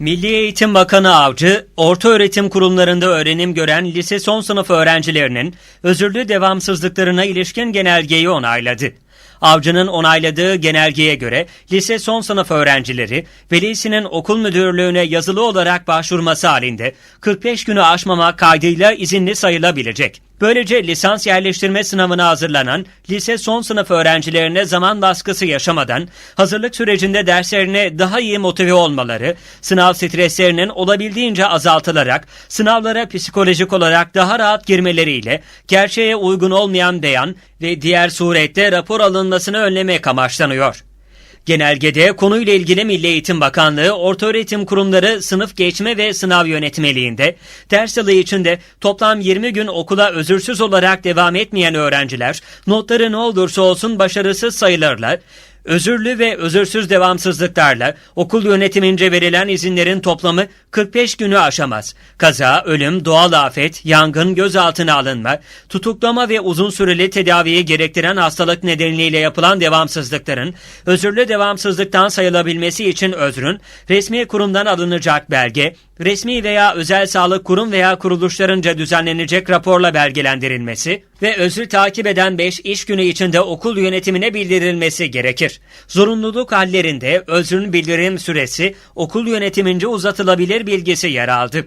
Milli Eğitim Bakanı Avcı, orta öğretim kurumlarında öğrenim gören lise son sınıf öğrencilerinin özürlü devamsızlıklarına ilişkin genelgeyi onayladı. Avcı'nın onayladığı genelgeye göre lise son sınıf öğrencileri velisinin okul müdürlüğüne yazılı olarak başvurması halinde 45 günü aşmamak kaydıyla izinli sayılabilecek. Böylece lisans yerleştirme sınavına hazırlanan lise son sınıf öğrencilerine zaman baskısı yaşamadan hazırlık sürecinde derslerine daha iyi motive olmaları, sınav streslerinin olabildiğince azaltılarak sınavlara psikolojik olarak daha rahat girmeleriyle gerçeğe uygun olmayan beyan ve diğer surette rapor alınmasını önlemek amaçlanıyor. Genelgede konuyla ilgili Milli Eğitim Bakanlığı ortaöğretim kurumları sınıf geçme ve sınav yönetmeliğinde ders yılı içinde toplam 20 gün okula özürsüz olarak devam etmeyen öğrenciler notları ne olursa olsun başarısız sayılırlar. Özürlü ve özürsüz devamsızlıklarla okul yönetimince verilen izinlerin toplamı 45 günü aşamaz. Kaza, ölüm, doğal afet, yangın, gözaltına alınma, tutuklama ve uzun süreli tedaviyi gerektiren hastalık nedeniyle yapılan devamsızlıkların özürlü devamsızlıktan sayılabilmesi için özrün, resmi kurumdan alınacak belge, resmi veya özel sağlık kurum veya kuruluşlarınca düzenlenecek raporla belgelendirilmesi ve özrü takip eden 5 iş günü içinde okul yönetimine bildirilmesi gerekir. Zorunluluk hallerinde özrün bildirim süresi okul yönetimince uzatılabilir bilgisi yer aldı.